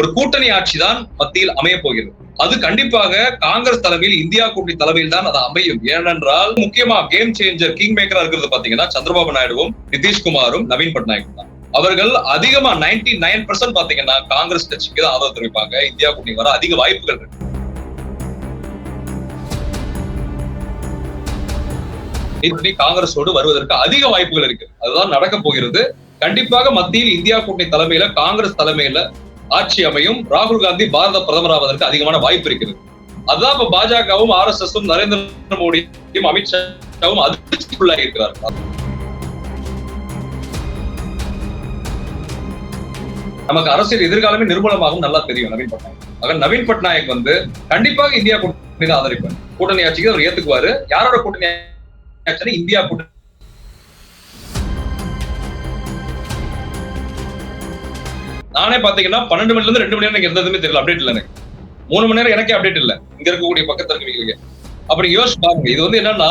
ஒரு கூட்டணி ஆட்சி தான் மத்தியில் அமைய போகிறது. அது கண்டிப்பாக காங்கிரஸ் தலைமையில் இந்தியா கூட்டணி தலைமையில் தான் அது அமையும். ஏனென்றால் முக்கியமா கேம் சேஞ்சர் கிங் மேக்கரா இருக்கிறது பாத்தீங்கன்னா சந்திரபாபு நாயுடுவும் நிதிஷ்குமாரும் நவீன் பட்நாயக்கும் தான். அவர்கள் அதிகமா நைன்டி நைன் பர்சன்ட் பாத்தீங்கன்னா காங்கிரஸ் கட்சிக்கு தான் ஆதரவு தெரிவிப்பாங்க. இந்தியா கூட்டணி வர அதிக வாய்ப்புகள் இருக்கு. கூட்டணி காங்கிரஸோடு வருவதற்கு அதிக வாய்ப்புகள் இருக்கு. அதுதான் நடக்க போகிறது. கண்டிப்பாக மத்தியில் இந்தியா கூட்டணி தலைமையில காங்கிரஸ் தலைமையில ஆட்சி அமையும். ராகுல் காந்தி பாரத பிரதமராவதற்கு அதிகமான வாய்ப்பு இருக்கிறது. அதுதான் இப்ப பாஜகவும் ஆர் எஸ் எஸும் நரேந்திர மோடியும் அமித்ஷாவும் அதிர்ச்சிக்குள்ளாகி இருக்கிறார் நமக்கு அரசியல் எதிர்காலமே நிர்மூலமாகவும் நல்லா தெரியும் நவீன் பட்நாயக். ஆக நவீன் பட்நாயக் வந்து கண்டிப்பாக இந்தியா கூட்டணி தான் ஆதரிப்பார். கூட்டணி ஆட்சிக்கு அவர் ஏத்துக்குவாரு. யாரோட கூட்டணி ஆட்சி இந்தியா கூட்டணி நானே பாத்தீங்கன்னா பன்னெண்டு மணில இருந்து ரெண்டு மணி நேரம் எனக்கு எந்த தெரியல அப்டேட் இல்ல எனக்கு. மூணு மணி நேரம் எனக்கே அப்டேட் இல்ல. இங்க இருக்கக்கூடிய பக்கத்துல இருக்கீங்க அப்படி யோசிச்சு பாருங்க இது வந்து என்னன்னா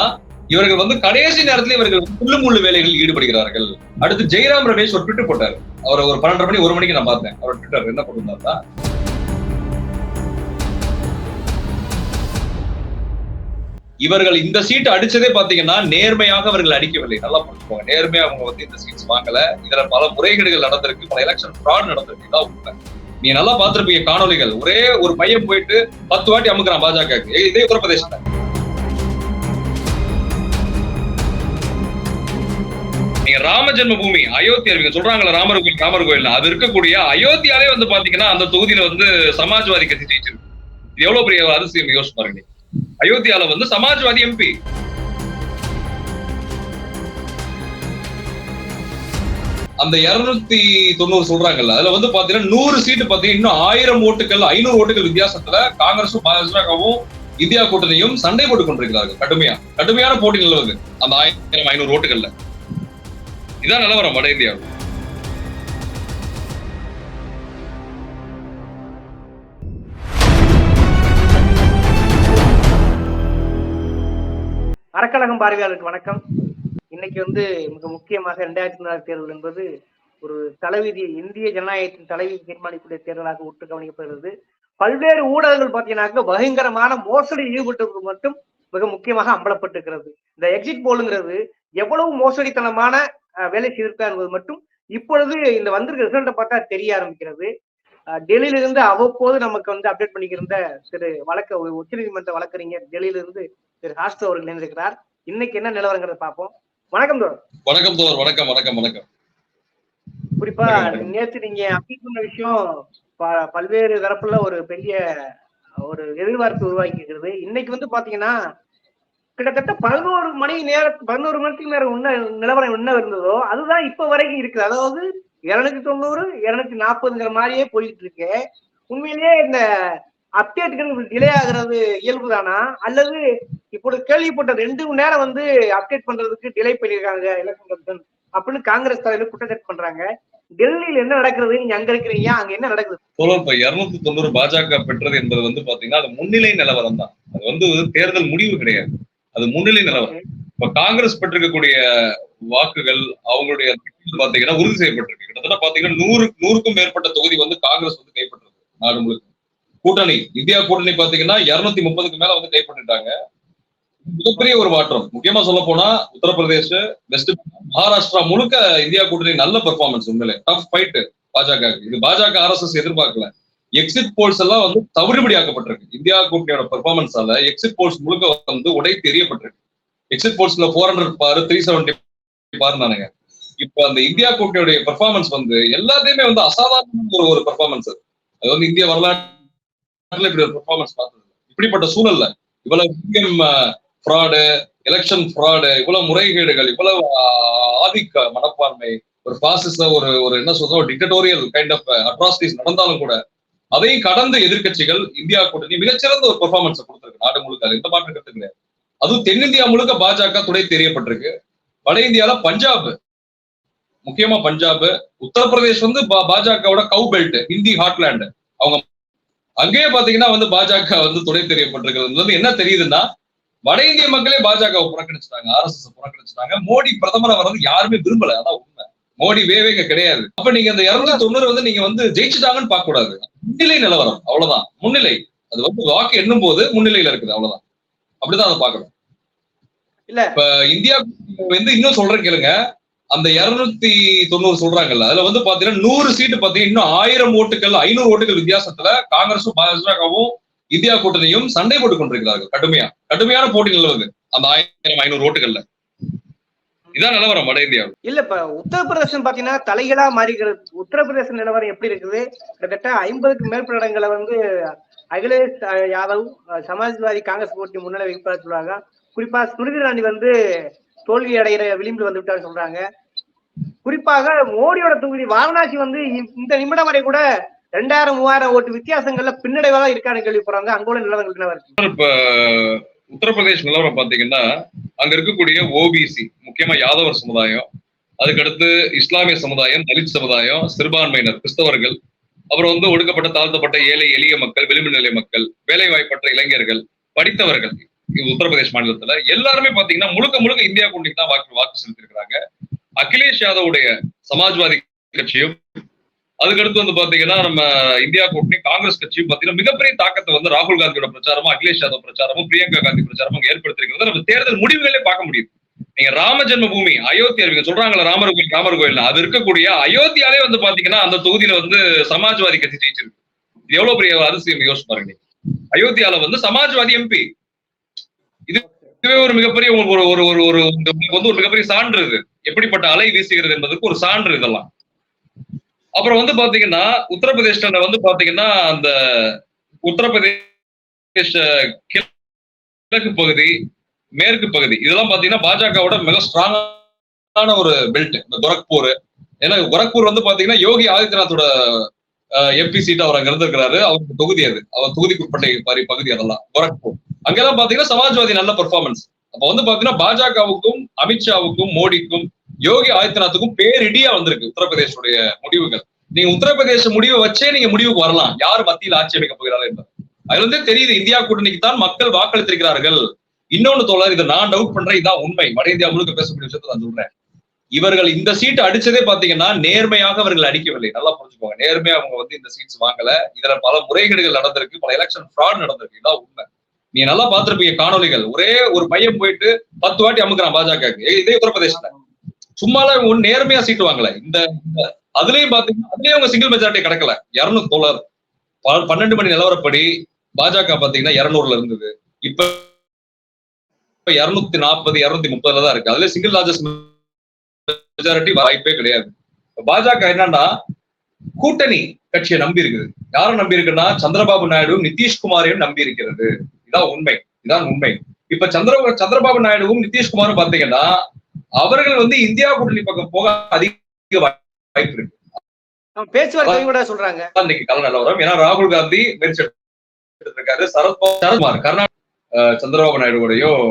இவர்கள் வந்து கடைசி நேரத்துல இவர்கள் முள்ளு முள்ளு வேலைகளில் ஈடுபடுகிறார்கள். அடுத்து ஜெயராம் ரமேஷ் ஒரு ட்விட்டர் போட்டாரு. அவர் ஒரு பன்னெண்டரை மணி ஒரு மணிக்கு நான் பார்த்தேன். அவர் ட்விட்டர் என்ன போட்டிருந்தாருன்னா இவர்கள் இந்த சீட் அடிச்சதே பாத்தீங்கன்னா நேர்மையாக அவர்கள் அடிக்கவில்லை. நல்லா புரிஞ்சுக்கோங்க. நேர்மையா அவங்க வந்து இந்த சீட்ஸ் வாங்கல. இதுல பல முறைகேடுகள் நடந்திருக்கு. பல எலெக்ஷன் ஃப்ராட் நடந்திருக்கு. இதான் உண்மை. நீ நல்லா பாத்துருப்பீங்க காணொலிகள் ஒரே ஒரு பையன் போயிட்டு பத்து வாட்டி அமுக்குறான் பாஜக இதே உத்தரப்பிரதேசத்துல நீங்க ராம ஜென்ம பூமி அயோத்தியா இவங்க சொல்றாங்களா ராமர் கோயில் ராமர் கோயில் அது இருக்கக்கூடிய அயோத்தியாலே வந்து பாத்தீங்கன்னா அந்த தொகுதியில வந்து சமாஜ்வாதி கட்சி ஜெயிச்சிருக்கு. எவ்வளவு பெரிய அதிசயம்? யோசிச்சு பாருங்க அயோத்தியால வந்து சமாஜ்வாதி எம்பி. அந்த இருநூத்தி தொண்ணூறு சொல்றாங்கல்ல அதுல வந்து பாத்தீங்கன்னா நூறு சீட்டு பாத்தீங்கன்னா இன்னும் ஆயிரம் ஓட்டுகள் ஐநூறு ஓட்டுகள் வித்தியாசத்துல காங்கிரசும் பாஜகவும் இந்தியா கூட்டணியும் சண்டை போட்டுக் கொண்டிருக்கிறார்கள் கடுமையா. கடுமையான போட்டி நிலவுது. அந்த ஆயிரம் ஐநூறு ஓட்டுகள்ல. இதான் நிலவரம் வட இந்தியாவில். அறக்கழகம் பார்வையாளருக்கு வணக்கம். இன்னைக்கு வந்து மிக முக்கியமாக இரண்டாயிரத்தி நாலு தேர்தல் என்பது ஒரு தலைவிதி இந்திய ஜனநாயகத்தின் தலைவி தீர்மானிக்கூடிய தேர்தலாக உற்று கவனிக்கப்படுகிறது. பல்வேறு ஊடகங்கள் பார்த்தீங்கன்னாக்க பயங்கரமான மோசடி ஈடுபட்டது மட்டும் மிக முக்கியமாக அம்பலப்பட்டிருக்கிறது. இந்த எக்ஸிட் போலுங்கிறது எவ்வளவு மோசடித்தனமான வேலை செய்திருக்கா என்பது மட்டும் இப்பொழுது இந்த வந்திருக்க ரிசல்ட்டை பார்த்தா தெரிய ஆரம்பிக்கிறது. டெல்லியிலிருந்து அவ்வப்போது நமக்கு வந்து அப்டேட் பண்ணிக்கிருந்த திரு வழக்க உச்சநீதிமன்ற வழக்கறிஞர் டெல்லியிலிருந்து திரு ஹாஸ்டோ அவர்கள் இணைந்திருக்கிறார் இன்னைக்கு என்ன நிலவரங்கிறத பார்ப்போம். வணக்கம் தோழர். வணக்கம் தோழர் வணக்கம் வணக்கம் வணக்கம். குறிப்பா. நேத்து நீங்க அப்பீல் பண்ண விஷயம் பல்வேறு தரப்புல ஒரு பெரிய ஒரு எதிர்பார்ப்பு உருவாக்கி இருக்கிறது இன்னைக்கு வந்து பாத்தீங்கன்னா கிட்டத்தட்ட பதினோரு மணி நேரம் பதினோரு மணிக்கு நேரம் உன்ன நிலவரம் என்ன இருந்ததோ அதுதான் இப்ப வரைக்கும் இருக்குது. அதாவது இருநூத்தி தொண்ணூறு இருநூத்தி நாற்பதுங்கிற மாதிரியே போயிட்டு இருக்கு. உண்மையிலேயே இந்த அப்டேட்டுகள் டிலே ஆகுறது இயல்புதானா? அல்லது இப்பொழுது கேள்விப்பட்ட ரெண்டு மணி நேரம் வந்து அப்டேட் பண்றதுக்கு டிலே பண்ணியிருக்காங்க எலெக்ஷன் கமிஷன் அப்படின்னு காங்கிரஸ் தலைவர் குற்றச்சாட்டு பண்றாங்க. டெல்லியில என்ன நடக்கிறது? நீங்க அங்க இருக்கிறீங்க அங்க என்ன நடக்குது? தோழர் இப்ப இருநூத்தி தொண்ணூறு பாஜக பெற்றது என்பது வந்து பாத்தீங்கன்னா அது முன்னிலை நிலவரம் தான். அது வந்து தேர்தல் முடிவு கிடையாது. அது முன்னிலை நிலவரம். இப்ப காங்கிரஸ் பெற்றிருக்கக்கூடிய வாக்குகள் அவங்களுடைய பாத்தீங்கன்னா உறுதி செய்யப்பட்டிருக்கு. கிட்டத்தட்ட பாத்தீங்கன்னா நூறு நூறுக்கும் மேற்பட்ட தொகுதி வந்து காங்கிரஸ் வந்து கைப்பற்றிருக்கு நாடு முழுக்க. கூட்டணி இந்தியா கூட்டணி பாத்தீங்கன்னா இருநூத்தி முப்பதுக்கு மேல வந்து கைப்பற்றிட்டாங்க. மிகப்பெரிய ஒரு மாற்றம். முக்கியமா சொல்ல போனா உத்தரப்பிரதேச வெஸ்ட் மகாராஷ்டிரா முழுக்க இந்தியா கூட்டணி நல்ல பெர்ஃபார்மன்ஸ் உண்மையிலே. டஃப் ஃபைட் பாஜக இது பாஜக ஆர்எஸ்எஸ் எதிர்பார்க்கல. எக்ஸிட் போல்ஸ் எல்லாம் வந்து தவிடுபடி ஆக்கப்பட்டிருக்கு. இந்தியா கூட்டணியோட பெர்ஃபார்மன்ஸால எக்ஸிட் போல்ஸ் முழுக்க வந்து உடை தெரியப்பட்டிருக்கு. எக்ஸிட் போல்ஸ்ல ஃபோர் ஹண்ட்ரட் பாரு த்ரீ செவன்டி பாருனானுங்க இப்ப அந்த இந்தியா கூட்டணியுடைய பெர்ஃபார்மன்ஸ் வந்து எல்லாத்தையுமே வந்து அசாதாரண ஒரு ஒரு பெர்ஃபார்மன்ஸ் அது. வந்து இந்திய வரலாற்று இப்படி ஒரு பெர்ஃபார்மன்ஸ் பார்த்தது இப்படிப்பட்ட சூழல்ல இவ்வளவு ஃப்ராடு எலெக்ஷன் ஃப்ராடு இவ்வளவு முறைகேடுகள் இவ்வளவு ஆதிக்க மனப்பான்மை ஒரு பாசிச ஒரு ஒரு என்ன சொல்றோம் டிக்டட்டோரியல் கைண்ட் ஆஃப் அட்ராசிட்டிஸ் நடந்தாலும் கூட அதையும் கடந்த எதிர்க்கட்சிகள் இந்தியா கூட்டணி மிகச்சிறந்த ஒரு பெர்ஃபார்மன்ஸ் கொடுத்திருக்கு நாடு முழுக்க. இந்த எந்த மாற்று கருத்து கிடையாது. அதுவும் தென்னிந்தியா முழுக்க பாஜக துணை தெரியப்பட்டிருக்கு. வட இந்தியால பஞ்சாப் முக்கியமா பஞ்சாப் உத்தரப்பிரதேஷ் வந்து பா- பாஜகவோட கவு பெல்ட் ஹிந்தி ஹாட்லேண்டு அவங்க அங்கேயே பாத்தீங்கன்னா வந்து பாஜக வந்து துணை தெரியப்பட்டிருக்கிறது. இருந்து என்ன தெரியுதுன்னா வட இந்திய மக்களே பாஜகவை புறக்கணிச்சிட்டாங்க ஆர்எஸ்எஸ் புறக்கணிச்சிட்டாங்க. மோடி பிரதமரை வர்றது யாருமே விரும்பல அதான் உண்மை. மோடி வேவே இங்க கிடையாது. அப்ப நீங்க அந்த இருநூத்தி தொண்ணூறு வந்து நீங்க வந்து ஜெயிச்சுட்டாங்கன்னு பார்க்க கூடாது முன்னிலை நிலவரம் அவ்வளவுதான். முன்னிலை. அது வந்து வாக்கு எண்ணும் போது முன்னிலையில இருக்குது அவ்வளவுதான். அப்படிதான் அதை பார்க்கணும். இல்ல. இப்ப இந்தியா வந்து இன்னும் சொல்றேன் கேளுங்க. அந்த இருநூத்தி தொண்ணூறு சொல்றாங்கல்ல அதுல வந்து பாத்தீங்கன்னா நூறு சீட்டு பாத்தீங்கன்னா இன்னும் ஆயிரம் ஓட்டுகள் ஐநூறு ஓட்டுகள் வித்தியாசத்துல காங்கிரஸும் பாஜகவும் இந்தியா கூட்டணியும் சண்டை போட்டுக் கொண்டிருக்கிறார்கள் கடுமையா. கடுமையான போட்டி நிலவுது அந்த ஆயிரம் ஐநூறு ஓட்டுகள்ல. இதான் நிலவரம் வட இந்தியாவில். இல்ல இப்ப உத்தரப்பிரதேசம் பாத்தீங்கன்னா தலைகளா மாறிக்கிறது உத்தரப்பிரதேச நிலவரம் எப்படி இருக்குது? கிட்டத்தட்ட ஐம்பதுக்கு மேற்பட்ட இடங்களை வந்து அகிலேஷ் யாதவ் சமாஜ்வாதி காங்கிரஸ் போட்டி முன்னிலை வைப்பதாக சொல்றாங்க. குறிப்பா ஸ்மிருதி ராணி வந்து தோல்வி அடைகிற விளிம்பில் வந்து விட்டாரு சொல்றாங்க. குறிப்பாக மோடியோட தொகுதி வாரணாசி வந்து இந்த நிமிடம் வரை கூட ரெண்டாயிரம் மூவாயிரம் ஓட்டு வித்தியாசங்கள்ல பின்னடைவாக இருக்கான்னு கேள்விப்படுறாங்க. அங்கோல நிலவரங்கள் என்னவா இருக்கு? இப்ப உத்தரப்பிரதேஷ் நிலவரம் பாத்தீங்கன்னா அங்க இருக்கக்கூடிய ஓபிசி முக்கியமா யாதவர் சமுதாயம் அதுக்கடுத்து இஸ்லாமிய சமுதாயம் தலித் சமுதாயம் சிறுபான்மையினர் கிறிஸ்தவர்கள் அப்புறம் வந்து ஒடுக்கப்பட்ட தாழ்த்தப்பட்ட ஏழை எளிய மக்கள் விளிம்பு நிலை மக்கள் வேலை வாய்ப்பற்ற இளைஞர்கள் படித்தவர்கள் இது உத்தரப்பிரதேஷ் மாநிலத்துல எல்லாருமே பாத்தீங்கன்னா முழுக்க முழுக்க இந்தியா கூட்டணிக்கு தான் வாக்கு வாக்கு செலுத்திருக்கிறாங்க அகிலேஷ் யாதவுடைய சமாஜ்வாதி கட்சியும் அதுக்கடுத்து வந்து பாத்தீங்கன்னா நம்ம இந்தியா கூட்டணி காங்கிரஸ் கட்சியும் பாத்தீங்கன்னா மிகப்பெரிய தாக்கத்தை வந்து ராகுல் காந்தியோட பிரச்சாரமும் அகிலேஷ் யாதவ் பிரச்சாரமும் பிரியங்கா காந்தி பிரச்சாரமும் ஏற்படுத்திருக்கிறது நம்ம தேர்தல் முடிவுகளே பார்க்க முடியும். நீங்க ராம ஜென்ம பூமி அயோத்தியா இருக்கு. சொல்றாங்களா ராமர் கோயில் ராமர் கோயில் அது இருக்கக்கூடிய அயோத்தியாலே வந்து பாத்தீங்கன்னா அந்த தொகுதியில வந்து சமாஜ்வாதி கட்சி ஜெயிச்சிருக்கு. எவ்வளவு பெரிய அதிசயம் யோசிச்சு பாருங்க அயோத்தியால வந்து சமாஜ்வாதி எம்பி. இது இதுவே ஒரு மிகப்பெரிய ஒரு ஒரு ஒரு ஒரு உங்களுக்கு வந்து ஒரு மிகப்பெரிய சான்று இது. எப்படிப்பட்ட அலை வீசுகிறது என்பதற்கு ஒரு சான்று இதெல்லாம். அப்புறம் வந்து பாத்தீங்கன்னா உத்தரப்பிரதேஷ்ல வந்து பாத்தீங்கன்னா அந்த உத்தரப்பிரதேஷ கிழக்கு பகுதி மேற்கு பகுதி இதெல்லாம் பாத்தீங்கன்னா பாஜகவோட மிக ஸ்ட்ராங்கான ஒரு பெல்ட் இந்த கோரக்பூர். ஏன்னா கோரக்பூர் வந்து பாத்தீங்கன்னா யோகி ஆதித்யநாத்தோட எம்பி சீட் அவர் அங்க இருந்திருக்கிறாரு. அவருக்கு தொகுதி அது. அவர் தொகுதிக்குட்பட்ட பகுதி அதெல்லாம் கோரக்பூர். அங்கெல்லாம் பாத்தீங்கன்னா சமாஜ்வாதி நல்ல பெர்ஃபார்மன்ஸ் அப்ப வந்து பாத்தீங்கன்னா பாஜகவுக்கும் அமித்ஷாவுக்கும் மோடிக்கும் யோகி ஆதித்யநாத்துக்கும் பேரிடியா வந்திருக்கு உத்தரப்பிரதேசனுடைய முடிவுகள். நீங்க உத்தரப்பிரதேச முடிவை வச்சே நீங்க முடிவுக்கு வரலாம். யார் மத்தியில் ஆட்சி அமைக்க போகிறார்கள் என்பது. அதுல இருந்தே தெரியுது இந்தியா கூட்டணிக்கு தான் மக்கள் வாக்களித்திருக்கிறார்கள். இன்னொன்னு தோழர் இதை நான் டவுட் பண்றேன் இதான் உண்மை. வட இந்தியா முழுக்க பேசக்கூடிய விஷயத்தை நான் சொல்றேன். இவர்கள் இந்த சீட் அடிச்சதே பாத்தீங்கன்னா நேர்மையாக அவர்கள் அடிக்கவில்லை. நல்லா புரிஞ்சுக்கோங்க. நேர்மையா அவங்க வந்து இந்த சீட்ஸ் வாங்கல. இதுல பல முறைகேடுகள் நடந்திருக்கு. பல எலெக்ஷன் ஃப்ராட் நடந்திருக்கு. இதான் உண்மை. நீங்க நல்லா பார்த்திருப்பீங்க காணொலிகள் ஒரே ஒரு பையன் போயிட்டு பத்து வாட்டி அமுக்குறான் பாஜக இதே உத்தரப்பிரதேசத்துல சும்மால ஒன்னு நேர்மையா சீட்டு வாங்கல. இந்த இந்த- அதுலயும் பாத்தீங்கன்னா அதுலயும் அவங்க சிங்கிள் மெஜாரிட்டி கிடைக்கல. இருநூறு தோழர். பன்னெண்டு மணி நிலவரப்படி பாஜக பாத்தீங்கன்னா இருநூறுல இருந்தது. இப்ப இப்ப இருநூத்தி நாற்பது இருநூத்தி முப்பதுல தான் இருக்கு. அதுல சிங்கிள் லார்ஜஸ்ட் மெஜாரிட்டி வாய்ப்பே கிடையாது. பாஜக என்னன்னா கூட்டணி கட்சியை நம்பி இருக்குது. யாரும் நம்பி இருக்குன்னா சந்திரபாபு நாயுடு நிதிஷ்குமாரையும் நம்பி இருக்கிறது. இதான் உண்மை இதான் உண்மை. இப்ப சந்திர சந்திரபாபு நாயுடுவும் நிதிஷ்குமாரும் பாத்தீங்கன்னா அவர்கள் வந்து இந்தியா கூட்டணி பக்கம் போக அதிக வாய்ப்பு இருக்கு. பேச்சுவார்த்தை கூட சொல்றாங்க. கல நிலவரம் ஏன்னா ராகுல் காந்தி முயற்சி இருக்காரு சரத்குமார் கர்நாடக சந்திரபாபு நாயுடுவோடையும்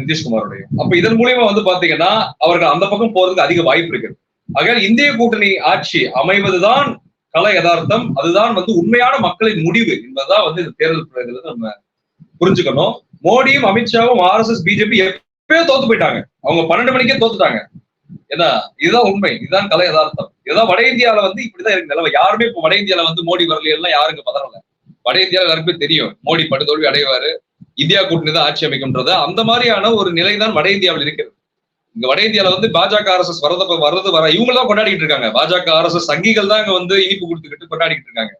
நிதிஷ்குமாரோடையும் அப்ப இதன் மூலியமா வந்து பாத்தீங்கன்னா அவர்கள் அந்த பக்கம் போறதுக்கு அதிக வாய்ப்பு இருக்கு. ஆகையால் இந்திய கூட்டணி ஆட்சி அமைவதுதான் கல யதார்த்தம். அதுதான் வந்து உண்மையான மக்களின் முடிவு என்பதுதான் வந்து இந்த தேர்தல் நம்ம புரிஞ்சுக்கணும். மோடியும் அமித்ஷாவும் ஆர் எஸ் எஸ் பிஜேபி எப்பயோ தோத்து போயிட்டாங்க. அவங்க பன்னெண்டு மணிக்கே தோத்துட்டாங்க. ஏன்னா இதுதான் உண்மை. இதுதான் கலை யதார்த்தம். இதுதான் வட இந்தியால வந்து இப்படிதான் இருக்கு நிலவை யாருமே இப்ப வட இந்தியால வந்து மோடி வரலாம் எல்லாம் பதறல வட இந்தியாவில் எல்லாருக்குமே தெரியும். மோடி படுதோல்வி அடைவாரு. இந்தியா கூட்டணி தான் ஆட்சி அமைக்கும்ன்றது. அந்த மாதிரியான ஒரு நிலை தான் வட இந்தியாவில் இருக்கிறது. இங்க வட இந்தியால வந்து பாஜக ஆர்எஸ்எஸ் வரத வர்றது வர இவங்க தான் கொண்டாடிட்டு இருக்காங்க. பாஜக ஆர்எஸ்எஸ் சங்கிகள் தான் இங்க வந்து இனிப்பு கொடுத்துக்கிட்டு கொண்டாடிட்டு இருக்காங்க.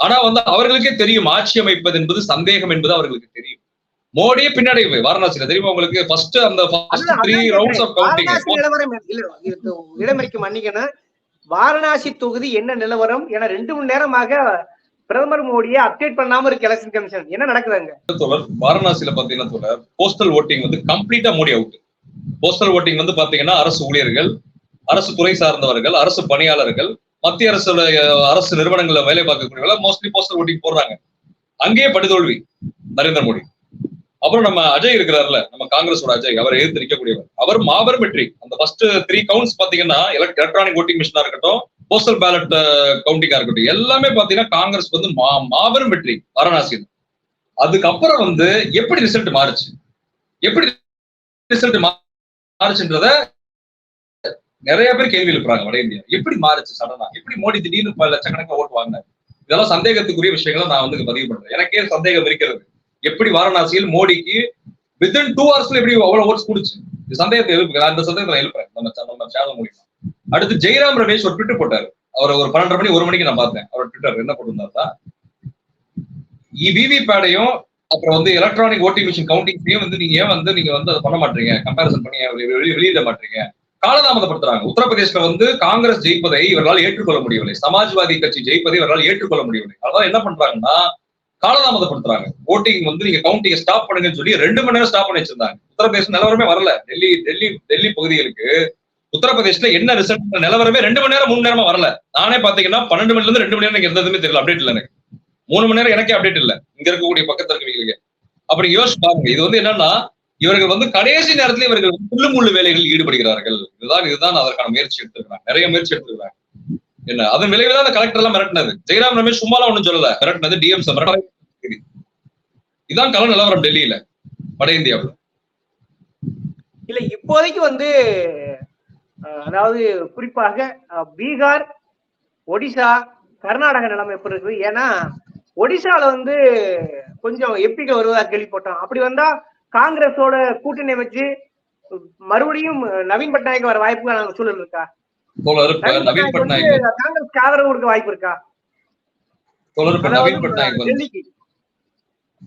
ஆனா வந்து அவர்களுக்கே தெரியும் ஆட்சி அமைப்பது என்பது சந்தேகம் என்பது அவர்களுக்கு தெரியும். மோடியே பின்னடைவு வாரணாசியில தெரியுமா உங்களுக்கு? ஃபர்ஸ்ட் அந்த த்ரீ ரவுண்ட்ஸ் ஆஃப் கவுண்டிங் இளமைக்கு மன்னிக்கணும். வாரணாசி தொகுதி என்ன நிலவரம்? என ரெண்டு மணி நேரமாக பிரதமர் மோடியை அப்டேட் பண்ணாம இருக்கு எலெக்ஷன் கமிஷன் என்ன நடக்குதுங்க? தோழர் வாரணாசியில பாத்தீங்கன்னா தோழர் போஸ்டல் ஓட்டிங் வந்து கம்ப்ளீட்டா மோடி அவுட் போஸ்டல் ஓட்டிங் வந்து பாத்தீங்கன்னா அரசு ஊழியர்கள் அரசு துறை சார்ந்தவர்கள் அரசு பணியாளர்கள் மத்திய அரசு அரசு நிறுவனங்கள்ல வேலை பார்க்கக்கூடியவங்க மோஸ்ட்லி போஸ்டர் ஓட்டிங் போடுறாங்க. அங்கேயே படுதோல்வி நரேந்திர மோடி. அப்புறம் நம்ம அஜய் இருக்கிறார்ல நம்ம காங்கிரஸோட அஜய் அவர் எதிர்த்து நிற்கக்கூடியவர் அவர் மாபெரும் வெற்றி. அந்த ஃபர்ஸ்ட் த்ரீ கவுண்ட்ஸ் பாத்தீங்கன்னா எலக்ட்ரானிக் ஓட்டிங் மிஷினா இருக்கட்டும் போஸ்டல் பேலட் கவுண்டிங்கா இருக்கட்டும் எல்லாமே பாத்தீங்கன்னா காங்கிரஸ் வந்து மா- மாபெரும் வெற்றி. வாரணாசியில் அதுக்கப்புறம் வந்து எப்படி ரிசல்ட் மாறுச்சு? எப்படி ரிசல்ட் மாறுச்சுன்றத நிறைய பேர் கேள்வி எழுப்புறாங்க வட இந்தியா. எப்படி மாறுச்சு சடனா? எப்படி மோடி திடீர்னு பல லட்சக்கணக்கில் ஓட்டு வாங்கினாரு? இதெல்லாம் சந்தேகத்துக்குரிய விஷயங்களை நான் வந்து பதிவு பண்றேன். எனக்கே சந்தேகம் இருக்கிறது. எப்படி வாரணாசியில் மோடிக்கு வித்தின் டூ ஹவர்ஸ்ல எப்படி அவ்வளவு ஓட்ஸ் குடிச்சு? இந்த சந்தேகத்தை எழுப்புங்க. அந்த சந்தேகத்தை நான் எழுப்புறேன். நம்ம நம்ம சேனல் மூலியமா. அடுத்து ஜெயராம் ரமேஷ் ஒரு ட்விட்டர் போட்டாரு. அவர் ஒரு பன்னெண்டரை மணி ஒரு மணிக்கு நான் பார்த்தேன். அவர் ட்விட்டர் என்ன போட்டிருந்தாருன்னா விவி பேடையும் அப்புறம் வந்து எலக்ட்ரானிக் ஓட்டிங் மிஷின் கவுண்டிங்ஸையும் வந்து நீங்க ஏன் வந்து நீங்க வந்து அதை பண்ண மாட்டீங்க? கம்பேரிசன் பண்ணி வெளியிட மாட்டீங்க? காலதாமதப்படுத்துறாங்க. உத்தரப்பிரதேசத்துல வந்து காங்கிரஸ் ஜெயிப்பதை இவர்களால் ஏற்றுக்கொள்ள முடியவில்லை. சமாஜ்வாதி கட்சி ஜெயிப்பதை இவர்களால் ஏற்றுக்கொள்ள முடியவில்லை. அதான் என்ன பண்றாங்கன்னா காலதாமதப்படுத்துறாங்க. ஓட்டிங் வந்து நீங்க கவுண்டிங் ஸ்டாப் பண்ணுங்கன்னு சொல்லி ரெண்டு மணி நேரம் ஸ்டாப் பண்ணி வச்சிருந்தாங்க. உத்தரப்பிரதேசம் நிலவரமே வரல. டெல்லி டெல்லி டெல்லி பகுதிகளுக்கு உத்தரப்பிரதேசத்துல என்ன ரிசல்ட் நிலவரமே ரெண்டு மணி நேரம் மூணு நேரமா வரல. நானே பாத்தீங்கன்னா பன்னெண்டு மணில இருந்து ரெண்டு மணி நேரம் எனக்கு எந்ததுமே தெரியல. அப்டேட் இல்ல எனக்கு. மூணு மணி நேரம் எனக்கே அப்டேட் இல்ல. இங்க இருக்கக்கூடிய பக்கத்துல இருக்கவங்களுக்கு. அப்படி யோசிச்சு பாருங்க. இது வந்து என்னன்னா இவர்கள் வந்து கடைசி நேரத்துல இவர்கள் முள்ளு முள்ளு வேலைகளில் ஈடுபடுகிறார்கள். இதுதான் இதுதான் அதற்கான முயற்சி எடுத்திருக்கிறாங்க. நிறைய முயற்சி எடுத்திருக்காங்க என்ன அதன் விளைவுதான் அந்த கலெக்டர் எல்லாம் மிரட்டினது. ஜெயராம் ரமேஷ் சும்மாலாம் ஒண்ணும் சொல்லல. மிரட்டினது டிஎம்ஸ் இதுதான் கள நிலவரம் டெல்லியில வட இந்தியாவில். இல்ல இப்போதைக்கு வந்து அதாவது குறிப்பாக பீகார் ஒடிசா கர்நாடக நிலைமை எப்படி இருக்குது? ஏன்னா ஒடிசால வந்து கொஞ்சம் எப்பிக்க வருவதா கேள்விப்பட்டோம். அப்படி வந்தா காங்கிரஸோட கூட்டணி வச்சு மறுபடியும் நவீன் பட்நாயக் வர வாய்ப்பு சூழல் இருக்கா நவீன் பட்நாயக் காங்கிரஸ்க்கு ஆதரவு கொடுக்க வாய்ப்பு இருக்கா? நவீன் பட்நாயக் வந்து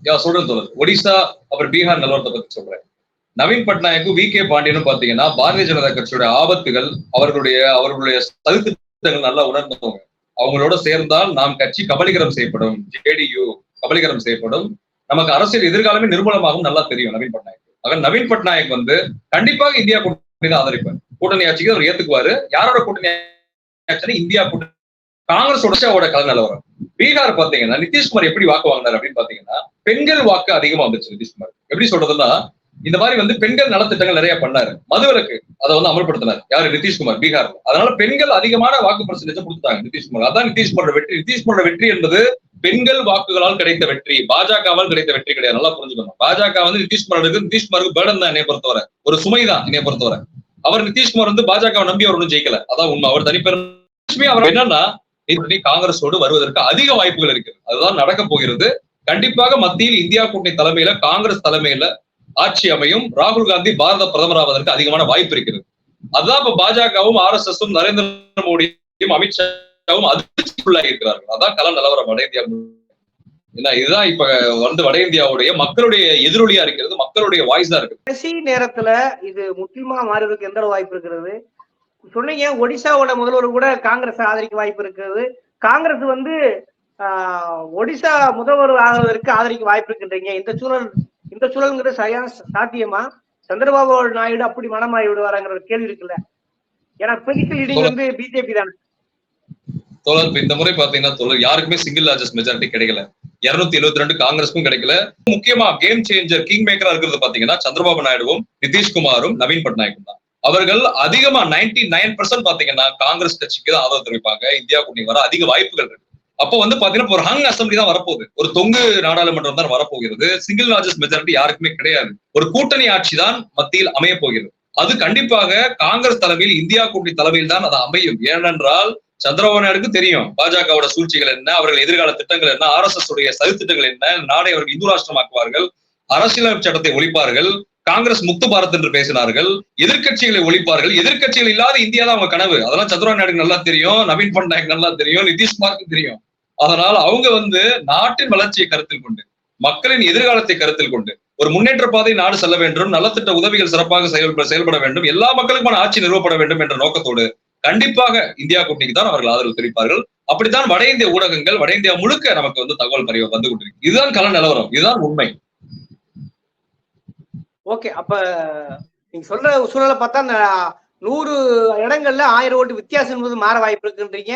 யா சொல்றேன் தோழர். ஒடிசா அப்புறம் பீகார் நிலவரத்தை பத்தி சொல்றேன். நவீன் பட்நாயக்கும் வி. கே. பாண்டியனும் பாத்தீங்கன்னா பாரதிய ஜனதா கட்சியோட ஆபத்துகள் அவர்களுடைய அவர்களுடைய சதுத்திட்டங்கள் நல்லா உணர்ந்தவங்க. அவங்களோட சேர்ந்தால் நாம் கட்சி கபலீகரம் செய்யப்படும். ஜேடியு கபலீகரம் செய்யப்படும். நமக்கு அரசியல் எதிர்காலமே நிர்மூலமாகும் நல்லா தெரியும் நவீன் பட்நாயக். ஆக நவீன் பட்நாயக் வந்து கண்டிப்பாக இந்தியா கூட்டணி தான் ஆதரிப்பார். கூட்டணி ஆட்சிக்கு அவர் ஏத்துக்குவாரு. யாரோட கூட்டணி ஆட்சினா இந்தியா கூட்டணி. காங்கிரஸ் உடச்சாவோட கல நிலவரம். பீகார் பாத்தீங்கன்னா நிதிஷ்குமார் எப்படி வாக்கு வாங்கினார் அப்படின்னு பாத்தீங்கன்னா பெண்கள் வாக்கு அதிகமா வந்துச்சு நிதிஷ்குமார். எப்படி சொல்றதுன்னா இந்த மாதிரி வந்து பெண்கள் நலத்திட்டங்கள் நிறைய பண்ணாரு. மதுவிலக்கு அதை வந்து அமல்படுத்தினார். யாரு? நிதிஷ்குமார் பீகார்ல. அதனால பெண்கள் அதிகமான வாக்கு பர்சன்டேஜ் கொடுத்தாங்க நிதிஷ்குமார். அதான் நிதிஷ்குமாரோட வெற்றி. நிதிஷ்குமாரோட வெற்றி என்பது பெண்கள் வாக்குகளால் கிடைத்த வெற்றி பாஜகவால் கிடைத்த வெற்றி கிடையாது. நல்லா புரிஞ்சுக்கணும் பாஜக வந்து நிதிஷ்குமாருக்கு நிதிஷ்குமாருக்கு பேர்டன் தான் என்னைய பொறுத்தவரை. ஒரு சுமை தான் என்னைய பொறுத்தவரை. அவர் நிதிஷ்குமார் வந்து பாஜக நம்பி அவர் ஒன்றும் ஜெயிக்கல. அதான் உண்மை. அவர் தனிப்பெரும் அவர் என்னன்னா காங்கிரஸோடு வருவதற்கு அதிக வாய்ப்புகள் இருக்கிறது அதுதான் நடக்க போகிறது. கண்டிப்பாக மத்தியில் இந்தியா கூட்டணி தலைமையில காங்கிரஸ் தலைமையில ஆட்சி அமையும். ராகுல் காந்தி பாரத பிரதமராவதற்கு அதிகமான வாய்ப்பு இருக்கிறது. அதுதான் இப்ப பாஜகவும் ஆர் எஸ் எஸும் நரேந்திர மோடியும் அமித்ஷாவும் அதிர்ச்சிக்குள்ளாகி இருக்கிறார்கள். அதான் கள நிலவரம் வட இந்தியா ஏன்னா இதுதான் இப்ப வந்து வட இந்தியாவுடைய மக்களுடைய எதிரொலியா இருக்கிறது மக்களுடைய வாய்ஸா இருக்கு கடைசி நேரத்துல இது முற்றிலுமா மாறுவதற்கு எந்த வாய்ப்பு இருக்கிறது? சொன்னீங்க ஒடிசாவோட முதல்வர் கூட காங்கிரஸ் ஆதரிக்க வாய்ப்பு இருக்கிறது காங்கிரஸ் வந்து ஒடிசா முதல்வர் ஆகுவதற்கு ஆதரிக்க வாய்ப்பு இருக்கின்றீங்க. இந்த சூழல் இந்த சூழல்ங்கிறது சரியான சாத்தியமா? சந்திரபாபு நாயுடு அப்படி மனமாறி விடுவாராங்கிற கேள்வி இருக்குல்ல. ஏன்னா பிசிக்கல் லீடிங் வந்து பிஜேபி தானே. தோழர் இப்ப இந்த முறை பாத்தீங்கன்னா தோழர் யாருக்குமே சிங்கிள் லார்ஜஸ்ட் மெஜாரிட்டி கிடைக்கல. இருநூத்தி எழுபத்தி ரெண்டு காங்கிரஸ்க்கும் கிடைக்கல. முக்கியமா கேம் சேஞ்சர் கிங் மேக்கரா இருக்கிறது பாத்தீங்கன்னா சந்திரபாபு நாயுடுவும் நிதிஷ்குமாரும் நவீன் பட்நாயக்கும் தான். அவர்கள் அதிகமா நைன்டி நைன் பர்சன்ட் பாத்தீங்கன்னா காங்கிரஸ் கட்சிக்கு தான் ஆதரவு தெரிவிப்பாங்க. இந்தியா கூட்டணி வர அதிக வாய்ப்புகள் இருக்கு. அப்போ வந்து பாத்தீங்கன்னா ஒரு ஹங் அசம்பிளி தான் வரப்போகுது. ஒரு தொங்கு நாடாளுமன்றம் தான் வரப்போகிறது. சிங்கிள் லார்ஜஸ்ட் மெஜாரிட்டி யாருக்குமே கிடையாது. ஒரு கூட்டணி ஆட்சி தான் மத்தியில் அமைய போகிறது. அது கண்டிப்பாக காங்கிரஸ் தலைமையில் இந்தியா கூட்டணி தலைமையில் தான் அது அமையும். ஏனென்றால் சந்திரபாபு தெரியும். பாஜகவோட சூழ்ச்சிகள் என்ன அவர்கள் எதிர்கால திட்டங்கள் என்ன ஆர் எஸ் எஸ் உடைய சதித்திட்டங்கள் என்ன நாடை அவர்கள் இந்து ராஷ்டிரமாக்குவார்கள் அரசியலமைப்பு சட்டத்தை ஒழிப்பார்கள் காங்கிரஸ் முக்து பாரத் என்று பேசினார்கள் எதிர்க்கட்சிகளை ஒழிப்பார்கள் எதிர்க்கட்சிகள் இல்லாத இந்தியா தான் அவங்க கனவு. அதெல்லாம் சந்திரபாபு நாயுடு நல்லா தெரியும் நவீன் பட்நாயக் நல்லா தெரியும் நிதிஷ்குமாருக்கு தெரியும். அதனால் அவங்க வந்து நாட்டின் வளர்ச்சியை கருத்தில் கொண்டு மக்களின் எதிர்காலத்தை கருத்தில் கொண்டு ஒரு முன்னேற்ற பாதை நாடு செல்ல வேண்டும் நலத்திட்ட உதவிகள் சிறப்பாக செயல்பட செயல்பட வேண்டும் எல்லா மக்களுக்குமான ஆட்சி நிறுவப்பட வேண்டும் என்ற நோக்கத்தோடு கண்டிப்பாக இந்தியா கூட்டணிக்கு தான் அவர்கள் ஆதரவு தெரிவிப்பார்கள். அப்படித்தான் வட இந்திய ஊடகங்கள் வட இந்தியா முழுக்க நமக்கு வந்து தகவல் பரிவ வந்து கொண்டிருக்கு. இதுதான் கள நிலவரம். இதுதான் உண்மை. ஓகே அப்ப நீங்க சொல்ற சூழலை பார்த்தா அந்த நூறு இடங்கள்ல ஆயிரம் ஓட்டு வித்தியாசம் என்பது மாற வாய்ப்பு இருக்குன்றீங்க.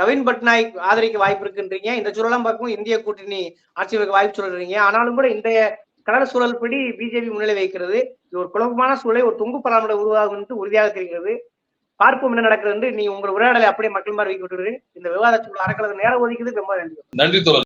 நவீன் பட்நாயக் ஆதரிக்க வாய்ப்பு இருக்குன்றீங்க. இந்த சூழலாம் பார்க்கும் இந்திய கூட்டணி ஆட்சி அமைக்க வாய்ப்பு சொல்றீங்க. ஆனாலும் கூட இன்றைய கலர சூழல் படி பிஜேபி முன்னிலை வைக்கிறது இது ஒரு குழப்பமான சூழலை ஒரு தொங்கு பராமட உருவாகும் என்று உறுதியாக தெரிகிறது. பார்ப்போம் என்ன நடக்குது நீ நீங்க உங்கள் உரையாடலை அப்படியே மக்கள் மாதிரி வைக்க விட்டுரு இந்த விவாதத்துக்குள்ள அறக்கிறது நேரம் ஒதுக்குது ரொம்ப நன்றி. நன்றி